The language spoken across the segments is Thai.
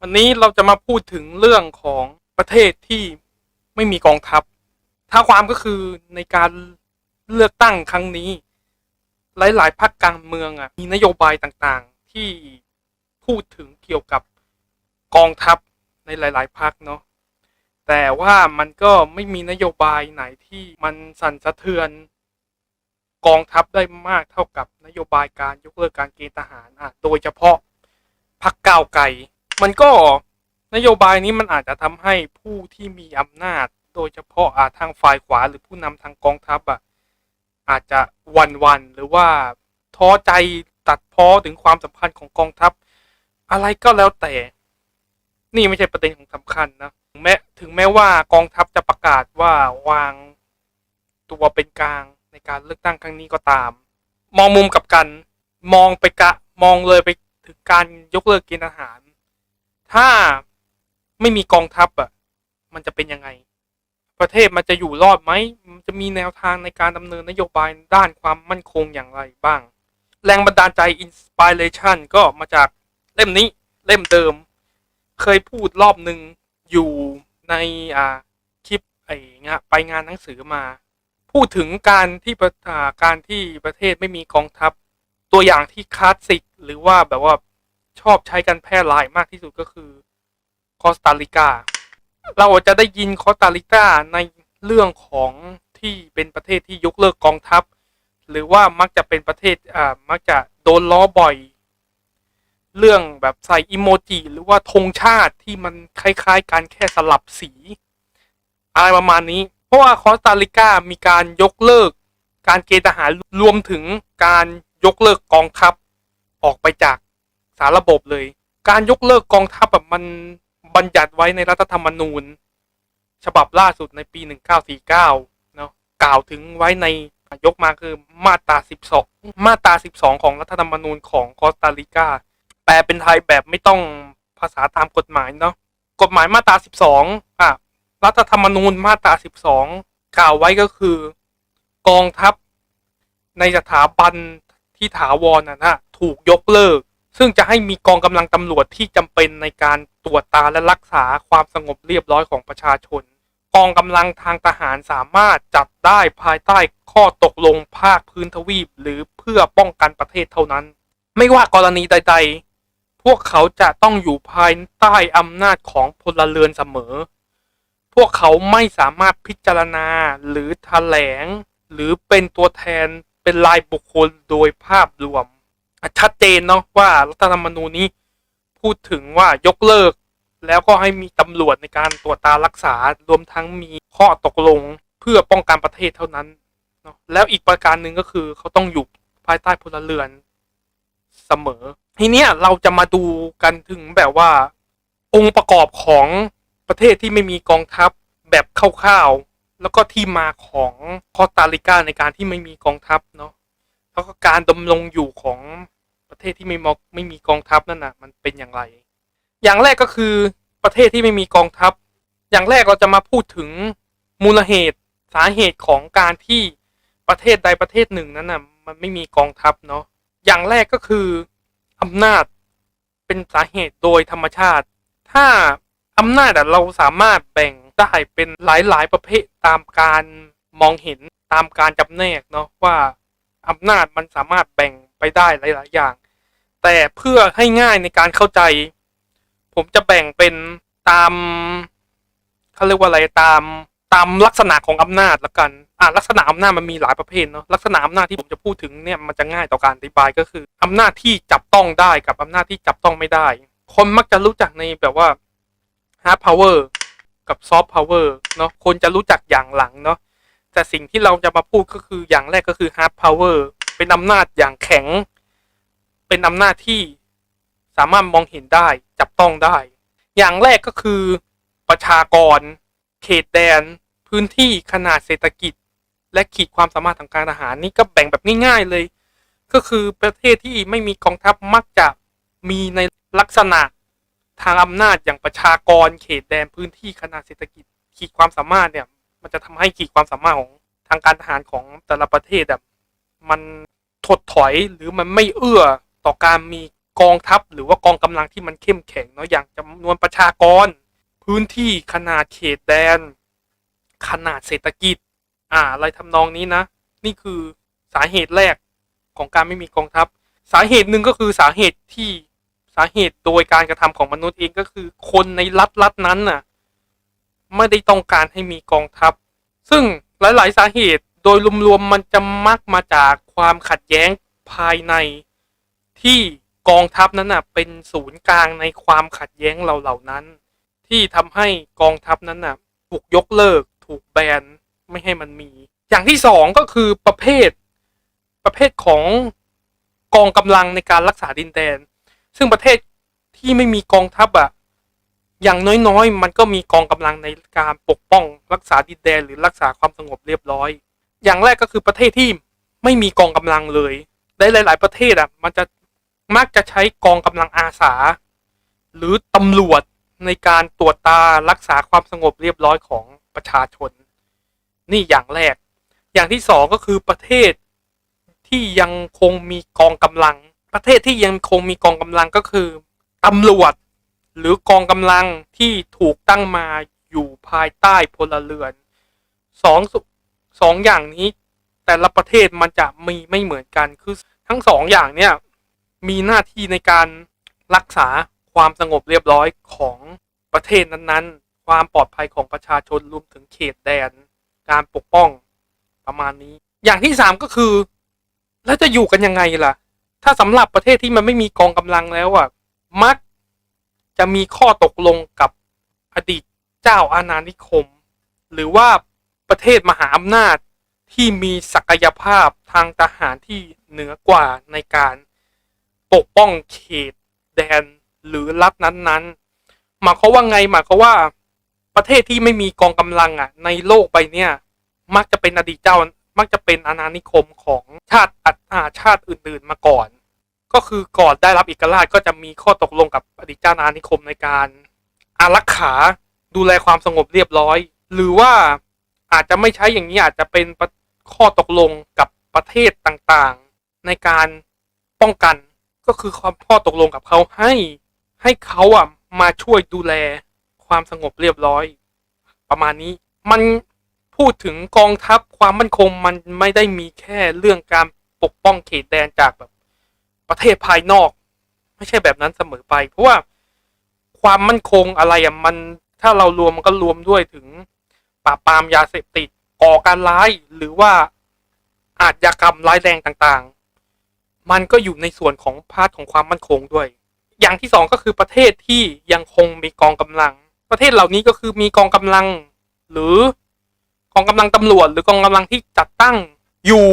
วันนี้เราจะมาพูดถึงเรื่องของประเทศที่ไม่มีกองทัพ ถ้าความก็คือในการเลือกตั้งครั้งนี้ หลาย ๆพรรคการเมืองอะมีนโยบายต่างๆ ที่พูดถึงเกี่ยวกับกองทัพในหลาย ๆพรรคเนาะแต่ว่ามันก็ไม่มีนโยบายไหนที่มันสั่นสะเทือนกองทัพได้มากเท่ากับนโยบายการยกเลิกการเกณฑ์ทหารอะโดยเฉพาะพรรคก้าวไกล มันก็นโยบายนี้มันอาจจะทำให้ผู้ที่มีอำนาจ โดยเฉพาะอาทางฝ่ายขวาหรือผู้นำทางกองทัพอะอาจจะวันวันหรือว่าท้อใจตัดพ้อถึงความสัมพันธ์ของกองทัพ อะไรก็แล้วแต่ นี่ไม่ใช่ประเด็นของสำคัญนะถึงแม้ถึงแม้ว่ากองทัพจะประกาศว่าวางตัวเป็นกลางในการเลือกตั้งครั้งนี้ก็ตาม มองมุมกับกัน มองไปกะมองเลยไปถึงการยกเลิกเกณฑ์ทหาร ถ้าไม่มีกองทัพอะ มันจะเป็นยังไง ประเทศมันจะอยู่รอดไหมมันจะมีแนวทางในการดำเนินนโยบายด้านความมั่นคงอย่างไรบ้าง แรงบันดาลใจอินสปิเรชันก็มาจากเล่มนี้เล่มเดิม เคยพูดรอบหนึ่งอยู่ในอ่าคลิปไอ้งไปงานหนังสือมา พูดถึงการที่ประาการที่ประเทศไม่มีกองทัพ ตัวอย่างที่คลาสสิกหรือว่าแบบว่า ชอบใช้กันแพร่หลายมากที่สุดก็คือคอสตาริกา เราจะได้ยินคอสตาริกาในเรื่องของที่เป็นประเทศที่ยกเลิกกองทัพ หรือว่ามักจะเป็นประเทศอ่ามักจะโดนล้อบ่อย เรื่องแบบใส่อิโมจิหรือว่าธงชาติที่มันคล้ายๆกันแค่สลับสี อะไรประมาณนี้ เพราะว่าคอสตาริกามีการยกเลิก การเกณฑ์ทหารรวมถึงการยกเลิกกองทัพออกไปจาก สารระบบเลย การยกเลิกกองทัพแบบมันบัญญัติไว้ในรัฐธรรมนูญ ฉบับล่าสุดในปี 1949 เนาะกล่าวถึงไว้ในยกมาคือมาตรา 12 มาตรา 12 ของรัฐธรรมนูญของคอสตาริกา แปลเป็นไทยแบบไม่ต้องภาษาตามกฎหมายเนาะ กฎหมายมาตรา 12 อะ รัฐธรรมนูญมาตรา 12 กล่าวไว้ก็คือ กองทัพในสถาบันที่ถาวรนะนะถูกยกเลิก ซึ่งจะให้มีกองกำลังตำรวจที่จำเป็นในการตรวจตาและรักษาความสงบเรียบร้อยของประชาชน กองกำลังทางทหารสามารถจัดได้ภายใต้ข้อตกลงภาคพื้นทวีป หรือเพื่อป้องกันประเทศเท่านั้น ไม่ว่ากรณีใด ๆ พวกเขาจะต้องอยู่ภายใต้อำนาจของพลเรือนเสมอ พวกเขาไม่สามารถพิจารณาหรือแถลง หรือเป็นตัวแทนเป็นรายบุคคลโดยภาพรวม ชัดเจนเนาะว่ารัฐธรรมนูญนี้พูดถึงว่ายกเลิก แล้วก็ให้มีตำรวจในการตรวจตารักษารวมทั้งมีข้อตกลงเพื่อป้องกันประเทศเท่านั้นเนาะแล้วอีกประการหนึ่งก็คือเขาต้องอยู่ภายใต้พลเรือนเสมอ ทีเนี้ยเราจะมาดูกันถึงแบบว่า องค์ประกอบของประเทศที่ไม่มีกองทัพแบบคร่าวๆแล้วก็ที่มาของคอสตาริกาในการที่ไม่มีกองทัพเนาะ แล้วก็การดำรงอยู่ของประเทศที่ไม่มไม่มีกองทัพนั่นน่ะมันเป็นอย่างไร อย่างแรกก็คือประเทศที่ไม่มีกองทัพ อย่างแรกเราจะมาพูดถึงมูลเหตุสาเหตุของการที่ประเทศใดประเทศหนึ่งนั้นน่ะมันไม่มีกองทัพเนาะอย่างแรกก็คืออำนาจเป็นสาเหตุโดยธรรมชาติ ถ้าอำนาจเราสามารถแบ่งได้เป็นหลายๆประเภทตามการมองเห็นตามการจำแนกเนาะว่า อำนาจมันสามารถแบ่งไปได้หลาย ๆ อย่าง แต่เพื่อให้ง่ายในการเข้าใจ ผมจะแบ่งเป็นตามเขาเรียกว่าอะไรตามตามลักษณะของอำนาจละกัน อ่าลักษณะอำนาจมันมีหลายประเภทเนาะลักษณะอำนาจที่ผมจะพูดถึงเนี่ยมันจะง่ายต่อการอธิบายก็คืออำนาจที่จับต้องได้กับอำนาจที่จับต้องไม่ได้ คนมักจะรู้จักในแบบว่า hard power กับ soft power เนาะคนจะรู้จักอย่างหลังเนาะ แต่สิ่งที่เราจะมาพูดก็คืออย่างแรกก็คือ hard power เป็นอำนาจอย่างแข็ง เป็นอำนาจที่สามารถมองเห็นได้ จับต้องได้ อย่างแรกก็คือประชากร เขตแดน พื้นที่ขนาดเศรษฐกิจ และขีดความสามารถทางการทหารนี่ก็แบ่งแบบง่ายๆเลย ก็คือประเทศที่ไม่มีกองทัพมักจะมีในลักษณะทางอำนาจอย่างประชากร เขตแดนพื้นที่ขนาดเศรษฐกิจ ขีดความสามารถเนี่ย มันจะทำให้ขีดความสามารถของทางการทหารของแต่ละประเทศแบบมันถดถอยหรือมันไม่เอื้อต่อการมีกองทัพหรือว่ากองกำลังที่มันเข้มแข็งเนาะอย่างจำนวนประชากร พื้นที่ขนาดเขตแดน ขนาดเศรษฐกิจ อ่าอะไรทำนองนี้นะ นี่คือสาเหตุแรกของการไม่มีกองทัพ สาเหตุหนึ่งก็คือสาเหตุที่สาเหตุโดยการกระทำของมนุษย์เองก็คือ คนในรัฐรัฐนั้นน่ะ ไม่ได้ต้องการให้มีกองทัพ ซึ่งหลาย ๆ สาเหตุโดยรวมๆมันจะมักมาจากความขัดแย้งภายใน ที่กองทัพนั้นน่ะเป็นศูนย์กลางในความขัดแย้งเหล่านั้น ที่ทำให้กองทัพนั้นน่ะถูกยกเลิก ถูกแบนไม่ให้มันมี อย่างที่สองก็คือประเภทประเภทของกองกำลังในการรักษาดินแดน ซึ่งประเทศที่ไม่มีกองทัพอะ อย่างน้อยๆ มันก็มีกองกำลังในการปกป้องรักษาดินแดนหรือรักษาความสงบเรียบร้อย อย่างแรกก็คือประเทศที่ไม่มีกองกำลังเลยในหลาย ๆ ประเทศอะมันจะมักจะใช้กองกำลังอาสา หรือตำรวจในการตรวจตารักษาความสงบเรียบร้อยของประชาชน นี่อย่างแรก อย่างที่สองก็คือประเทศที่ยังคงมีกองกำลัง ประเทศที่ยังคงมีกองกำลังก็คือตำรวจ หรือกองกำลังที่ถูกตั้งมาอยู่ภายใต้พลเรือนสองสองอย่างนี้แต่ละประเทศมันจะมีไม่เหมือนกันคือทั้งสองอย่างเนี่ยมีหน้าที่ในการรักษาความสงบเรียบร้อยของประเทศนั้นๆ ความปลอดภัยของประชาชนรวมถึงเขตแดน การปกป้องประมาณนี้ อย่างที่สามก็คือ แล้วจะอยู่กันยังไงล่ะ ถ้าสำหรับประเทศที่มันไม่มีกองกำลังแล้วอะมัก จะมีข้อตกลงกับอดีตเจ้าอาณานิคม หรือว่าประเทศมหาอำนาจที่มีศักยภาพทางทหารที่เหนือกว่าในการปกป้องเขตแดนหรือรัฐนั้นๆ หมายความว่าไงหมายความว่าประเทศที่ไม่มีกองกำลังอะ ในโลกใบเนี้ยมักจะเป็นอดีตเจ้ามักจะเป็นอาณานิคมของชาติอาชาติอื่นๆมาก่อน ก็คือก่อนได้รับเอกราชก็จะมีข้อตกลงกับอดีตเจ้าอาณานิคมในการอารักขาดูแลความสงบเรียบร้อย หรือว่าอาจจะไม่ใช้อย่างนี้อาจจะเป็นข้อตกลงกับประเทศต่างๆ ในการป้องกันก็คือความข้อตกลงกับเขาให้ให้เขาอะมาช่วยดูแลความสงบเรียบร้อย ประมาณนี้มันพูดถึงกองทัพความมั่นคงมันไม่ได้มีแค่เรื่องการปกป้องเขตแดนจากแบบ ประเทศภายนอก ไม่ใช่แบบนั้นเสมอไป เพราะว่าความมั่นคงอะไรอะมันถ้าเรารวมมันก็รวมด้วยถึงปราบปรามยาเสพติดก่อการร้ายหรือว่าอาชญากรรมร้ายแรงต่างๆ มันก็อยู่ในส่วนของพาร์ทของความมั่นคงด้วย อย่างที่สองก็คือประเทศที่ยังคงมีกองกำลัง ประเทศเหล่านี้ก็คือมีกองกำลัง หรือกองกำลังตำรวจ หรือกองกำลังที่จัดตั้งอยู่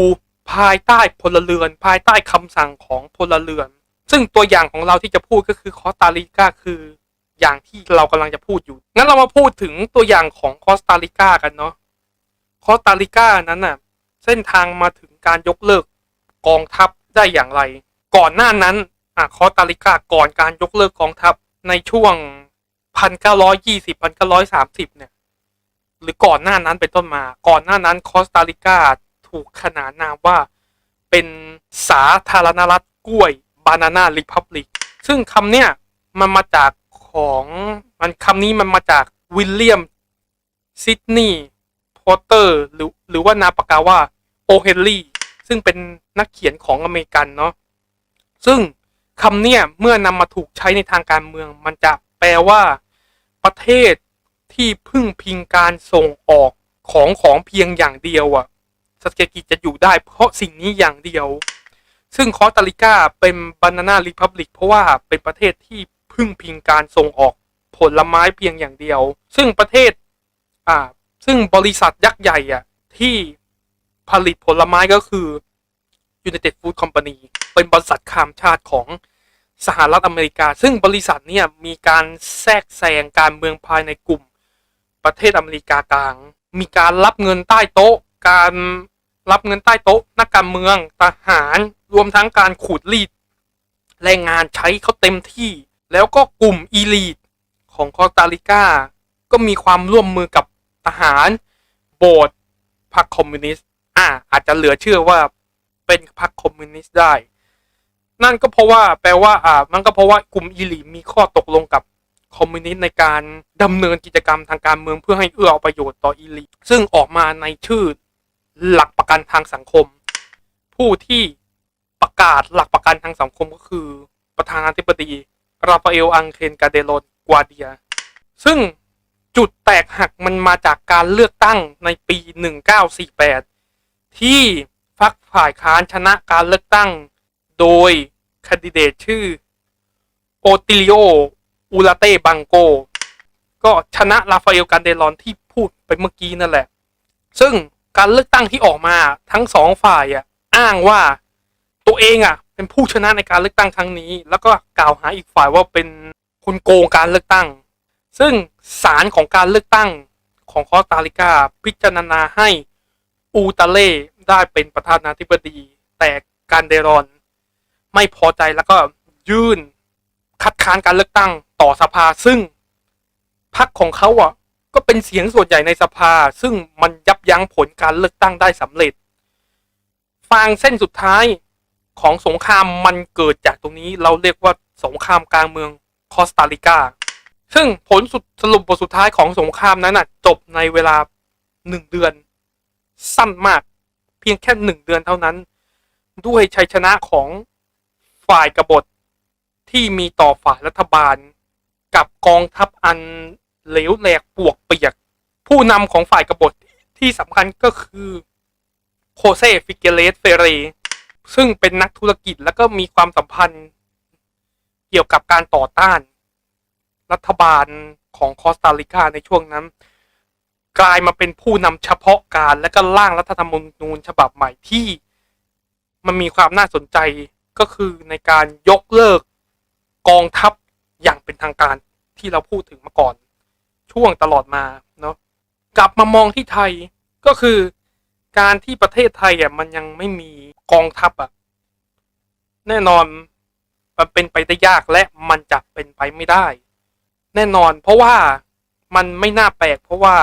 ภายใต้พลเรือน ภายใต้คำสั่งของพลเรือน ซึ่งตัวอย่างของเราที่จะพูดก็คือคอสตาริกาคืออย่างที่เรากำลังจะพูดอยู่ งั้นเรามาพูดถึงตัวอย่างของคอสตาริกากันเนาะ คอสตาริกานั้นน่ะ เส้นทางมาถึงการยกเลิกกองทัพได้อย่างไร ก่อนหน้านั้นอะคอสตาริกาก่อนการยกเลิกกองทัพในช่วงพันเก้าร้อยยี่สิบพันเก้าร้อยสามสิบเนี่ย หรือก่อนหน้านั้นเป็นต้นมา ก่อนหน้านั้นคอสตาริกา ถูกขนานนามว่าเป็นสาธารณรัฐกล้วยบานาน่าริพับลิกซึ่งคำเนี้ยมันมาจากของมันคำนี้มันมาจากวิลเลียมซิดนีย์พอตเตอร์หรือหรือว่านาปากาว่าโอเฮนรี่ซึ่งเป็นนักเขียนของอเมริกันเนาะซึ่งคำเนี้ยเมื่อนำมาถูกใช้ในทางการเมือง มันจะแปลว่า ประเทศที่พึ่งพิงการส่งออกของของเพียงอย่างเดียวอะเศรษฐกิจะอยู่ได้ เพราะสิ่งนี้อย่างเดียว ซึ่งคอสตาริกาเป็นบานานาริพับลิกเพราะว่าเป็นประเทศที่พึ่งพิงการส่งออกผลไม้เพียงอย่างเดียว ซึ่งประเทศอ่าซึ่งบริษัทยักษ์ใหญ่อะที่ผลิตผลไม้ก็คือ United Food Company เป็นบริษัทข้ามชาติของสหรัฐอเมริกา ซึ่งบริษัทเนี่ยมีการแทรกแซงการเมืองภายในกลุ่ม ประเทศอเมริกากลาง มีการรับเงินใต้โต๊ะ การ รับเงินใต้โต๊ะนักการเมืองทหารรวมทั้งการขูดรีด แรงงานใช้เขาเต็มที่ แล้วก็กลุ่มอีลีทของคอสตาริกาก็มีความร่วมมือกับทหาร โบสถ์พรรคคอมมิวนิสต์อ่าอาจจะเหลือเชื่อว่าเป็นพรรคคอมมิวนิสต์ได้ นั่นก็เพราะว่าแปลว่าอ่ามันก็เพราะว่ากลุ่มอีลีมีข้อตกลงกับคอมมิวนิสต์ในการดำเนินกิจกรรมทางการเมืองเพื่อให้เอื้อเอาประโยชน์ต่ออีลีซึ่งออกมาในชื่อ หลักประกันทางสังคม ผู้ที่ประกาศหลักประกันทางสังคมก็คือ ประธานาธิบดี ราฟาเอลอังเคนกาเดโลนกวาเดีย ซึ่งจุดแตกหักมันมาจากการเลือกตั้งในปี 1948 ที่ฝักฝ่ายค้านชนะการเลือกตั้ง โดยคนดิเดตชื่อโอติลิโออูลาเต้บังโก ก็ชนะราฟาเอลกันเดลอนที่พูดไปเมื่อกี้นั่นแหละ ซึ่ง การเลือกตั้งที่ออกมาทั้งสองฝ่ายอะอ้างว่าตัวเองอะ เป็นผู้ชนะในการเลือกตั้งครั้งนี้ แล้วก็กล่าวหาอีกฝ่ายว่าเป็นคนโกงการเลือกตั้ง ซึ่งศาลของการเลือกตั้งของคอสตาริกาพิจารณาให้อูตาเล่ได้เป็นประธานาธิบดี แต่การเดรอน ไม่พอใจแล้วก็ยื่นคัดค้านการเลือกตั้งต่อสภาซึ่งพรรคของเขาอะ ก็เป็นเสียงส่วนใหญ่ในสภา ซึ่งมันยับยั้งผลการเลือกตั้งได้สำเร็จ ฟางเส้นสุดท้ายของสงครามมันเกิดจากตรงนี้เราเรียกว่าสงครามกลางเมืองคอสตาริกา ซึ่งผลสุดสรุปบทสุดท้ายของสงครามนั้นน่ะจบในเวลาหนึ่งเดือน สั้นมาก เพียงแค่หนึ่งเดือนเท่านั้น ด้วยชัยชนะของฝ่ายกบฏที่มีต่อฝ่ายรัฐบาล กับกองทัพอัน เหลวแหลกปวกเปียก ผู้นำของฝ่ายกบฏที่สำคัญก็คือโคเซฟิเกเลสเฟเรซึ่งเป็นนักธุรกิจแล้วก็มีความสัมพันธ์ เกี่ยวกับการต่อต้าน รัฐบาลของคอสตาริกาในช่วงนั้น กลายมาเป็นผู้นำเฉพาะการและก็ร่างรัฐธรรมนูญฉบับใหม่ที่มันมีความน่าสนใจก็คือในการยกเลิกกองทัพอย่างเป็นทางการที่เราพูดถึงมาก่อน ช่วงตลอดมาเนาะกลับมามองที่ไทยก็คือการที่ประเทศไทยอะมันยังไม่มีกองทัพอะแน่นอนมันเป็นไปได้ยากและมันจะเป็นไปไม่ได้ แน่นอน เพราะว่ามันไม่น่าแปลกเพราะว่า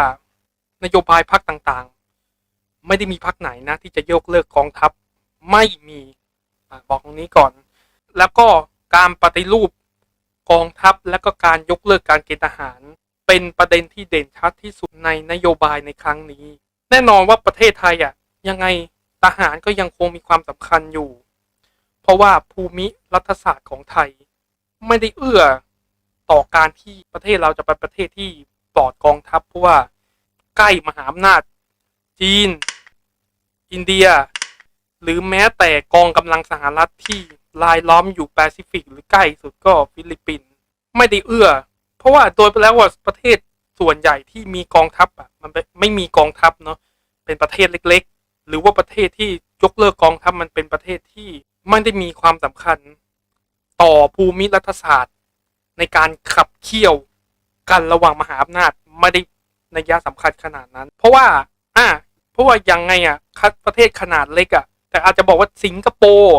นโยบายพรรคต่างๆ ไม่ได้มีพรรคไหนนะ ที่จะยกเลิกกองทัพไม่มีอบอกตรงนี้ก่อน แล้วก็การปฏิรูปกองทัพและก็การยกเลิกการเกณฑ์ทหาร เป็นประเด็นที่เด่นชัดที่สุดในนโยบายในครั้งนี้ แน่นอนว่าประเทศไทยอะยังไงทหารก็ยังคงมีความสำคัญอยู่ เพราะว่าภูมิรัฐศาสตร์ของไทย ไม่ได้เอื้อต่อการที่ประเทศเราจะเป็นประเทศที่ปลอดกองทัพเพราะว่าใกล้มหาอำนาจ จีน อินเดีย หรือแม้แต่กองกำลังสหรัฐที่ลายล้อมอยู่แปซิฟิก หรือใกล้สุดก็ฟิลิปปินส์ไม่ได้เอื้อ เพราะว่าโดยแล้วว่าประเทศส่วนใหญ่ที่มีกองทัพอะมันไม่มีกองทัพเนาะเป็นประเทศเล็ก ๆ หรือว่าประเทศที่ยกเลิกกองทัพมันเป็นประเทศที่ไม่ได้มีความสำคัญต่อภูมิรัฐศาสตร์ ในการขับเคี่ยวกันระหว่างมหาอำนาจไม่ได้ในยะสำคัญขนาดนั้น เพราะว่าอ่าเพราะว่ายังไงอะคัดประเทศขนาดเล็กอะแต่อาจจะบอกว่าสิงคโปร์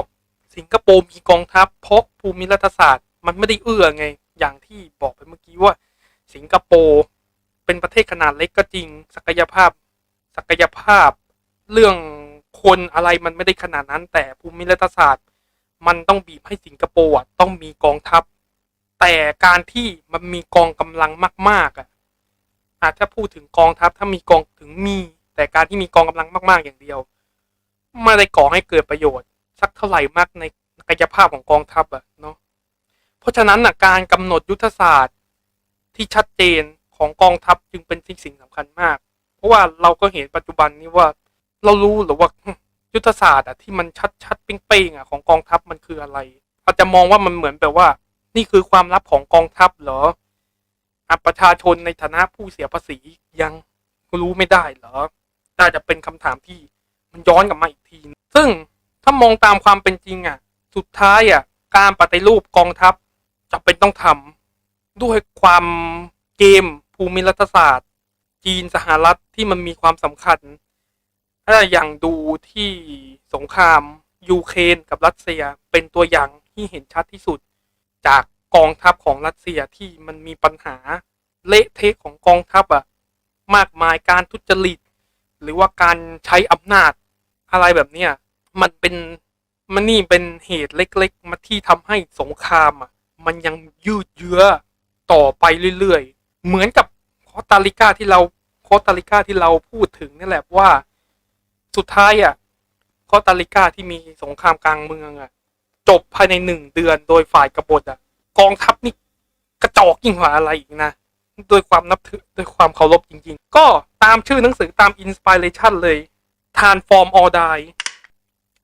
สิงคโปร์มีกองทัพเพราะภูมิรัฐศาสตร์ มันไม่ได้เอื้อไง อย่างที่บอกไปเมื่อกี้ว่า สิงคโปร์เป็นประเทศขนาดเล็กก็จริง ศักยภาพ ศักยภาพ เรื่องคนอะไรมันไม่ได้ขนาดนั้น แต่ภูมิรัฐศาสตร์ มันต้องบีบให้สิงคโปร์ต้องมีกองทัพ แต่การที่มันมีกองกำลังมาก ๆอะอาจจะพูดถึงกองทัพถ้ามีกองถึงมี แต่การที่มีกองกำลังมาก ๆ อย่างเดียวไม่ได้ก่อให้เกิดประโยชน์ สักเท่าไหร่มากในกายภาพของกองทัพอะเนาะ เพราะฉะนั้นนะการกำหนดยุทธศาสตร์ที่ชัดเจนของกองทัพจึงเป็นสิ่งสิ่งสำคัญมาก เพราะว่าเราก็เห็นปัจจุบันนี้ว่าเรารู้หรือว่ายุทธศาสตร์อะที่มันชัดชัดเป้งๆอะของกองทัพมันคืออะไร อาจจะมองว่ามันเหมือนแบบว่า นี่คือความลับของกองทัพเหรออประชาชนในฐานะผู้เสียภาษียังรู้ไม่ได้เหรอน่าจะเป็นคำถามที่มันย้อนกลับมาอีกที ซึ่งถ้ามองตามความเป็นจริงอะ สุดท้ายอะ การปฏิรูปกองทัพ จะเป็นต้องทำด้วยความเกมภูมิรัฐศาสตร์ จีนสหรัฐที่มันมีความสำคัญ ถ้าอย่างดูที่สงครามยูเครนกับรัสเซียเป็นตัวอย่างที่เห็นชัดที่สุด จากกองทัพของรัสเซียที่มันมีปัญหาเละเทะของกองทัพอะมากมายการทุจริต หรือว่าการใช้อำนาจอะไรแบบเนี้ยมันเป็นมันนี่เป็นเหตุเล็ก ๆ มาที่ทำให้สงครามอะ มันยังยืดเยื้อต่อไปเรื่อยๆ เหมือนกับคอตาริกาที่เราคอตาริกาที่เราพูดถึงนี่แหละว่าสุดท้ายอะคอตาริกาที่มีสงครามกลางเมืองอะ จบภายในหนึ่งเดือนโดยฝ่ายกบฏอะ กองทัพนี่กระจอกยิ่งกว่าอะไรอีกนะด้วยความนับถือด้วยความเคารพจริงๆ ก็ตามชื่อหนังสือตามอินสปิเรชันเลยทานฟอร์มออดาย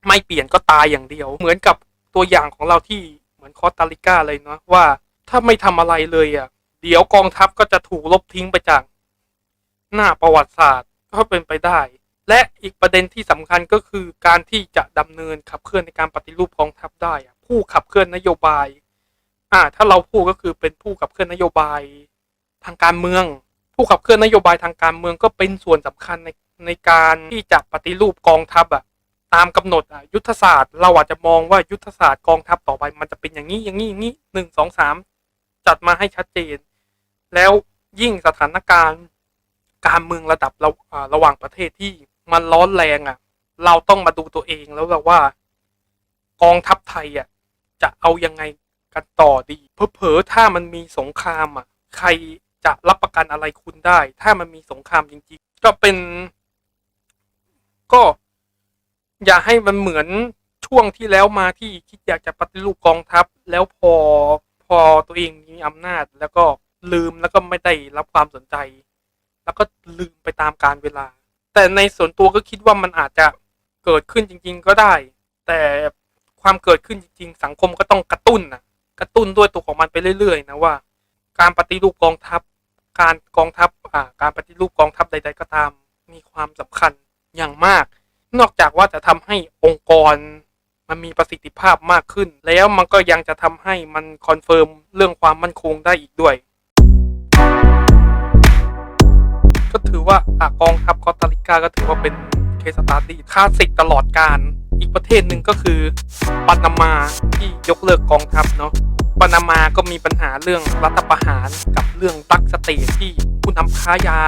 ไม่เปลี่ยนก็ตายอย่างเดียว เหมือนกับตัวอย่างของเราที่ มือนคอสตาริกาเลยเนาะว่าถ้าไม่ทำอะไรเลยอะ เดี๋ยวกองทัพก็จะถูกลบทิ้งไปจาก หน้าประวัติศาสตร์ก็เป็นไปได้ และอีกประเด็นที่สำคัญก็คือการที่จะดำเนินขับเคลื่อนในการปฏิรูปกองทัพได้อะผู้ขับเคลื่อนนโยบาย อ่า ถ้าเราพูดก็คือเป็นผู้ขับเคลื่อนนโยบายทางการเมือง ผู้ขับเคลื่อนนโยบายทางการเมืองก็เป็นส่วนสำคัญในในการที่จะปฏิรูปกองทัพอะ ตามกำหนดอะยุทธศาสตร์ เราอาจจะมองว่ายุทธศาสตร์กองทัพต่อไป มันจะเป็นอย่างนี้อย่างนี้อย่างนี้หนึ่งสองสามจัดมาให้ชัดเจน แล้วยิ่งสถานการณ์การเมืองระดับระระหว่างประเทศที่มันร้อนแรงอะ เราต้องมาดูตัวเองแล้วว่า กองทัพไทยอะจะเอายังไงกันต่อดีเผลอๆถ้ามันมีสงครามอะ ใครจะรับประกันอะไรคุณได้ ถ้ามันมีสงครามจริง ๆ ก็เป็น ก็ อย่าให้มันเหมือนช่วงที่แล้วมาที่คิดอยากจะปฏิรูปกองทัพ แล้วพอพอตัวเองมีอำนาจ แล้วก็ลืมแล้วก็ไม่ได้รับความสนใจ แล้วก็ลืมไปตามการเวลา แต่ในส่วนตัวก็คิดว่ามันอาจจะเกิดขึ้นจริง ๆ ก็ได้ แต่ความเกิดขึ้นจริง ๆ สังคมก็ต้องกระตุ้นนะกระตุ้นด้วยตัวของมันไปเรื่อยๆนะว่า การปฏิรูปกองทัพ การกองทัพอ่าการปฏิรูปกองทัพใด ๆ ก็ตามมีความสำคัญอย่างมาก นอกจากว่าจะทำให้องค์กร มันมีประสิทธิภาพมากขึ้น แล้วมันก็ยังจะทำให้มันคอนเฟิร์มเรื่องความมั่นคงได้อีกด้วย ก็ถือว่าอากองทัพคอสตาริกาก็ถือว่าเป็นเคสตาร์ดี้คลาสสิกตลอดการอีกประเทศหนึ่งก็คือปานามาที่ยกเลิกกองทัพเนาะปานามาก็มีปัญหาเรื่องรัฐประหารกับเรื่องตักสเตทที่ผู้นำค้ายา